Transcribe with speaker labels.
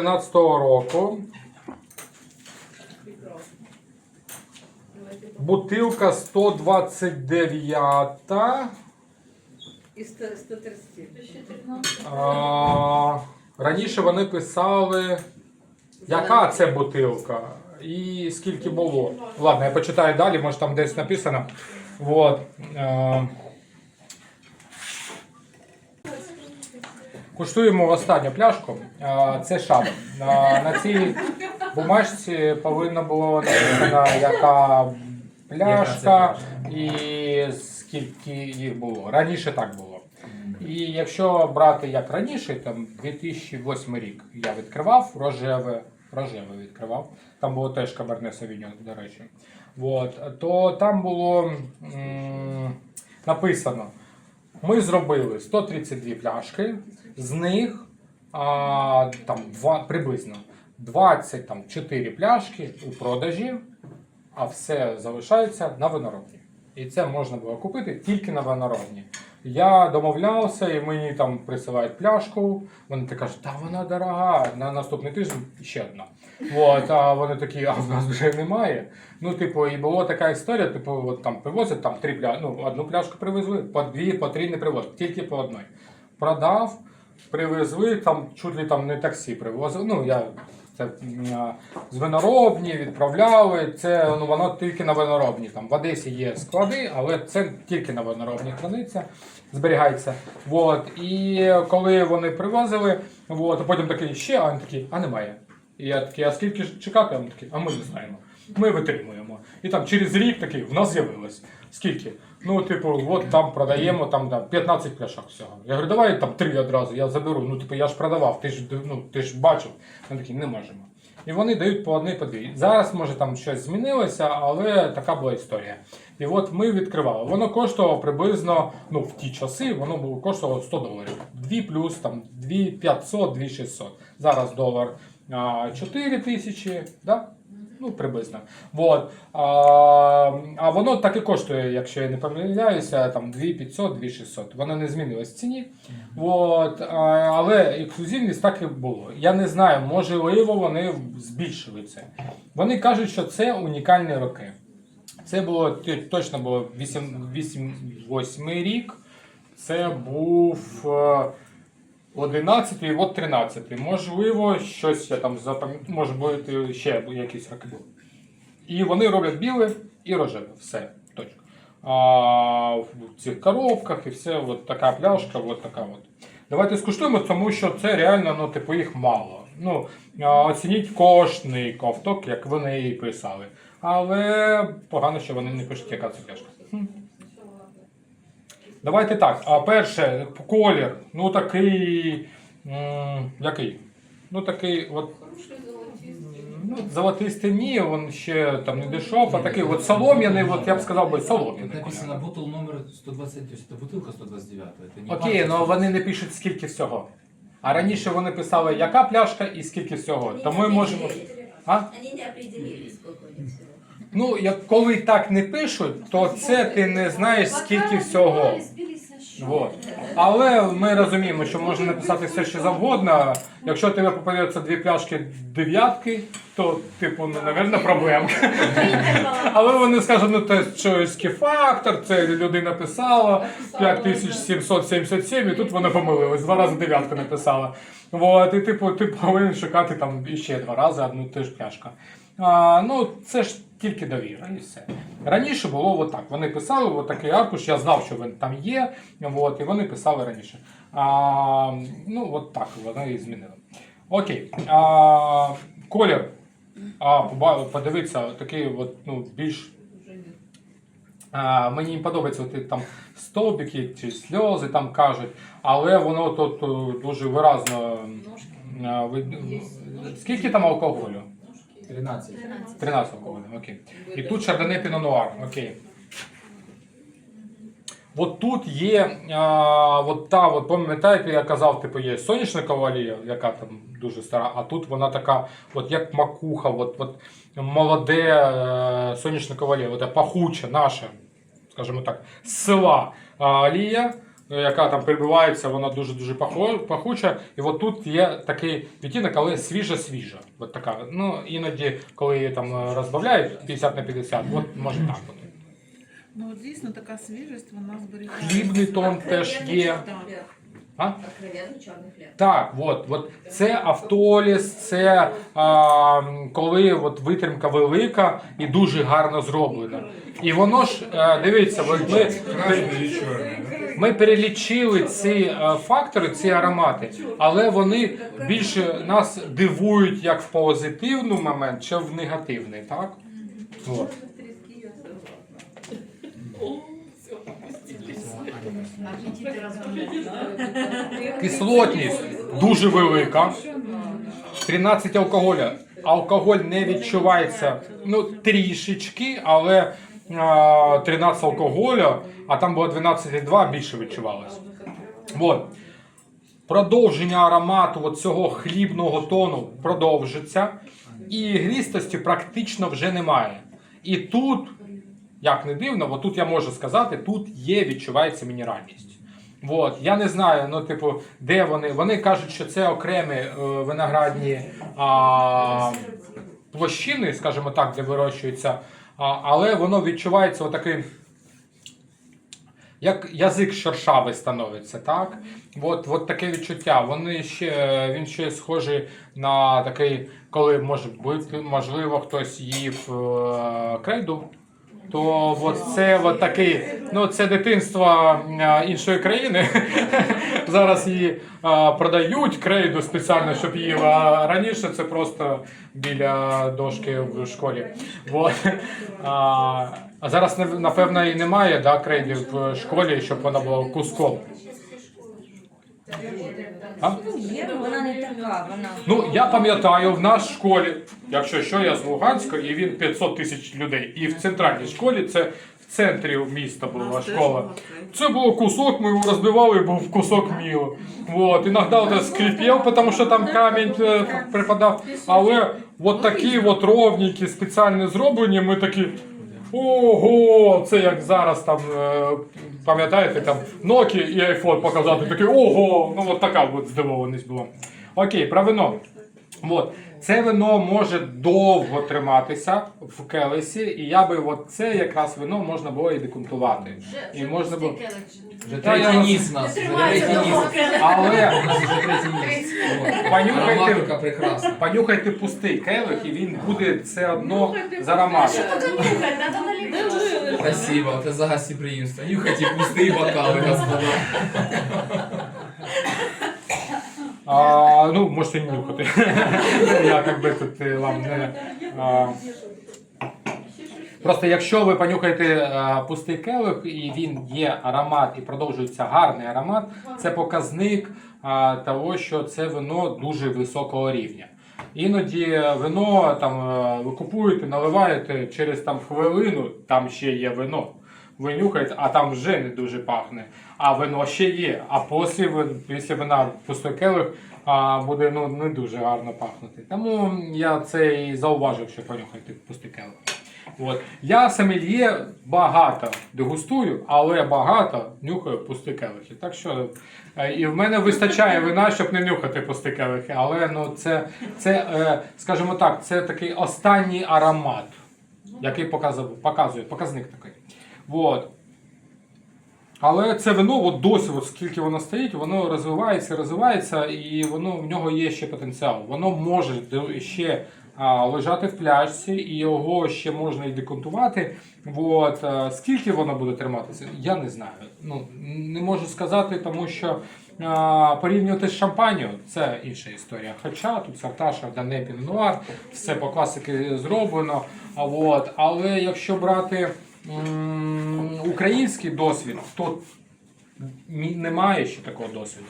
Speaker 1: 2013 року. Бутилка 129.
Speaker 2: І 130.
Speaker 1: А, раніше вони писали, яка це бутилка і скільки було. Ладно, я почитаю далі, може там десь написано. Вот. Куштуємо останню пляшку. Це шаб. А, На цій бумажці повинно було написано, яка пляшка і скільки їх було. Раніше так було. І якщо брати як раніше, там 2008 рік я відкривав рожеве, рожеве відкривав. Там було теж каберне Савіньон, до речі. От, то там було м, написано: ми зробили 132 пляшки, з них а, там, два, приблизно 24 пляшки у продажі, а все залишається на виноробні. І це можна було купити тільки на виноробні. Я домовлявся, і мені там присилають пляшку. Вони так кажуть, та вона дорога. На наступний тиждень ще одна. От, а вони такі, а в нас вже немає. Ну, типу, і була така історія, типу, от там привозять там три пля... ну, одну пляшку привезли, по дві, по три не привозять, тільки по одній. Продав, привезли, там чуть ли там не таксі привозили. Ну, я це з виноробні відправляли. Це ну, воно тільки на виноробні. Там в Одесі є склади, але це тільки на виноробні храниться, зберігається. Вот. І коли вони привозили, вот, а потім такий ще, а вони такі, а немає. І я такий, а скільки ж чекати? А вони такі, а ми не знаємо. Ми витримуємо. І там через рік такий, в нас з'явилось. Скільки? Ну, типу, от там продаємо там, да, 15 пляшок всього. Я говорю, давай там три одразу, я заберу. Ну, типу, я ж продавав, ти ж, ну, ти ж бачив. Вони такі, не можемо. І вони дають по одній, по дві. Зараз, може, там щось змінилося, але така була історія. І от ми відкривали. Воно коштувало приблизно, ну, в ті часи, воно було коштувало 100 доларів. 2 плюс, там, 2 500, 2 600. Зараз долар 4 тисячі, да? Ну, приблизно. Вот. А, а воно так і коштує, якщо я не помиляюся, там 2500, 2600. Воно не змінилось в ціні. Вот. А, але ексклюзивність так і було. Я не знаю, можливо, вони збільшили це. Вони кажуть, що це унікальні роки. Це було точно було 8, 8, 8 рік. Це був е, 11 і от 13. Можливо, щось я там запам'ятаю, може бути ще якісь роки були. І вони роблять біле і рожеве. Все. Точка. А, в цих коробках і все, от така пляшка, от така от. Давайте скуштуємо, тому що це реально, ну, типу, їх мало. Ну, оцініть кожний ковток, як вони і писали. Але погано, що вони не пишуть, яка це пляшка. Хм. Давайте так. А перше, колір. Ну такий. м, який? Ну такий, от. Ну, золотистий ні, він ще там не дійшов, а такий от солом'яний, от я б сказав би
Speaker 3: Тут
Speaker 1: солом'яний.
Speaker 3: написано бутыл номер 120, то есть это бутылка 129. Это не
Speaker 1: Окей,
Speaker 3: партия
Speaker 1: але вони не пишуть скільки всього. А раніше вони писали, яка пляшка і скільки всього.
Speaker 4: Они
Speaker 1: То
Speaker 4: не
Speaker 1: ми можемо.
Speaker 4: определили.
Speaker 1: А?
Speaker 4: Они не определили, сколько у них всего.
Speaker 1: Ну, як коли так не пишуть, то це ти не знаєш скільки всього. Вот. Але ми розуміємо, що можна написати все, що завгодно. Якщо тебе попадеться дві пляшки дев'ятки, то, типу, ну, напевно, проблемка. Але вони скажуть, ну це чоловічий фактор, це людина писала 5777, і тут вона помилилась, два рази дев'ятку написала. Вот, і типу, ти повинен шукати там іще два рази одну і ту ж пляшка. А, ну, це ж тільки довіра і все. Раніше було отак. Вони писали от такий аркуш, я знав, що він там є, от, і вони писали раніше. А, ну, от так вони і змінили. Окей. А, колір. А, подивіться, такий от, ну, більш а, мені подобається от, там стовбики чи сльози там кажуть, але воно тут е, дуже виразно. ви- Скільки там алкоголю?
Speaker 3: 13.
Speaker 1: 13 алкоголю, окей. І тут шардоне пінонуар, окей. От тут є, а, от та, от, пам'ятаєте, я казав, типу, є соняшникова олія, яка там дуже стара, а тут вона така, от як макуха, от, от молоде е, соняшникова олія, от пахуча наша, скажімо так, з села а, олія. Яка там перебивається, вона дуже-дуже пахуча. І от тут є такий відтінок, але свіжа-свіжа. От така. Ну, іноді, коли її там е, розбавляють 50 на 50, от може так бути.
Speaker 5: Ну, от дійсно така свіжість, вона зберігається.
Speaker 1: Хлібний тон теж є. А?
Speaker 4: Откровенно черный.
Speaker 1: Так, от, от це автоліс, це а, коли от витримка велика і дуже гарно зроблена. І воно ж, е, дивіться, от ми, ми перелічили ці е, фактори, ці аромати, але вони більше нас дивують як в позитивний момент, чи в негативний, так? От. Кислотність дуже велика. 13 алкоголя. Алкоголь не відчувається ну, трішечки, але 13 алкоголя, а там було 12,2, більше відчувалося. От. Продовження аромату цього хлібного тону продовжиться, і грістості практично вже немає. І тут, як не дивно, от тут я можу сказати, тут є, відчувається мінеральність. От, я не знаю, ну, типу, де вони. Вони кажуть, що це окремі е, виноградні а, площини, скажімо так, де вирощуються, а, але воно відчувається отакий. Як язик шершавий становиться, так? От, от таке відчуття. Вони ще, він ще схожий на такий, коли може бути, можливо, хтось їв е, крейду. То от це от такий, ну це дитинство іншої країни. Зараз її продають крейду спеціально, щоб їла. А раніше це просто біля дошки в школі. Вот. А, зараз напевно і немає да, крейди в школі, щоб вона була куском. А?
Speaker 4: Є, вона не така, вона.
Speaker 1: Ну, я пам'ятаю, в нас в школі, якщо що, я з Луганська, і він 500 тисяч людей. І в центральній школі це в центрі міста була школа. Це було кусок, ми його розбивали, і був кусок. Вот. Иногда вот скрипел, потому що там камінь е, припадав. Але от такі от ровненькі, спеціально зроблені, ми такі. Ого! Це як зараз там, е, пам'ятаєте, там Nokia і iPhone показати, такий ого! Ну от така от здивованість була. Окей, про вино. От. Це вино може довго триматися в келесі, і я би от це якраз вино можна було і декунтувати. І можна було.
Speaker 3: Вже
Speaker 1: Та я
Speaker 3: третій ніс у нас. Вже третій ніс.
Speaker 1: Але
Speaker 3: У нас вже третій ніс. От.
Speaker 1: Понюхайте.
Speaker 3: Прекрасна.
Speaker 1: понюхайте пустий келих, і він буде все одно з ароматом.
Speaker 3: Спасибо, це за гостеприимство. Нюхайте пустые бокалы, господа.
Speaker 1: А, ну, можете не нюхати. Я как би тут е, вам не. А, Просто якщо ви понюхаєте е, пустий келих і він є аромат і продовжується гарний аромат, це показник е, того, що це вино дуже високого рівня. Іноді вино там е, ви купуєте, наливаєте через там хвилину, там ще є вино. Ви нюхаєте, а там вже не дуже пахне, а вино ще є. А після, після вина пустой келих а, буде ну, не дуже гарно пахнути. Тому я це і зауважив, що понюхайте пустий келих. От. Я сомельє багато дегустую, але багато нюхаю пусті келихи. Так що е, і в мене вистачає вина, щоб не нюхати келихи. Але ну, це, це е, скажімо так, це такий останній аромат, який показує показник такий. От. Але це вино, от досі, от скільки воно стоїть, воно розвивається, розвивається, і воно в нього є ще потенціал. Воно може ще а, лежати в пляшці, і його ще можна і деконтувати. От, а, скільки воно буде триматися, я не знаю. Ну, не можу сказати, тому що а, порівнювати з шампанію це інша історія. Хоча тут сорта Шардоне Пінуар, все по класики зроблено. От, але якщо брати український досвід, то ні- немає ще такого досвіду.